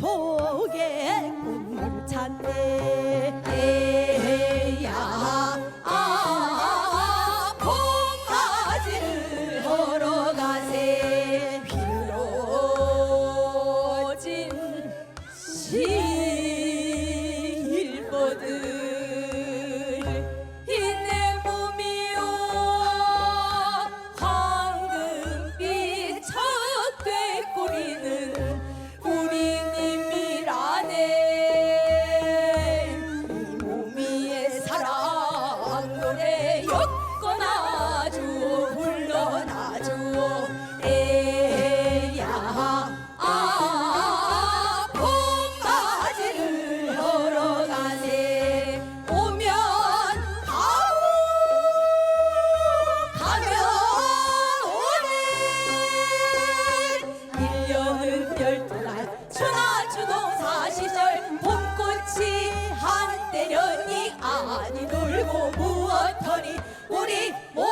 속에 꿈을 찾네. 에야 아 봄맞이를 걸어가세. 비로진 시길보듯 많이 놀고 무엇하니 우리 모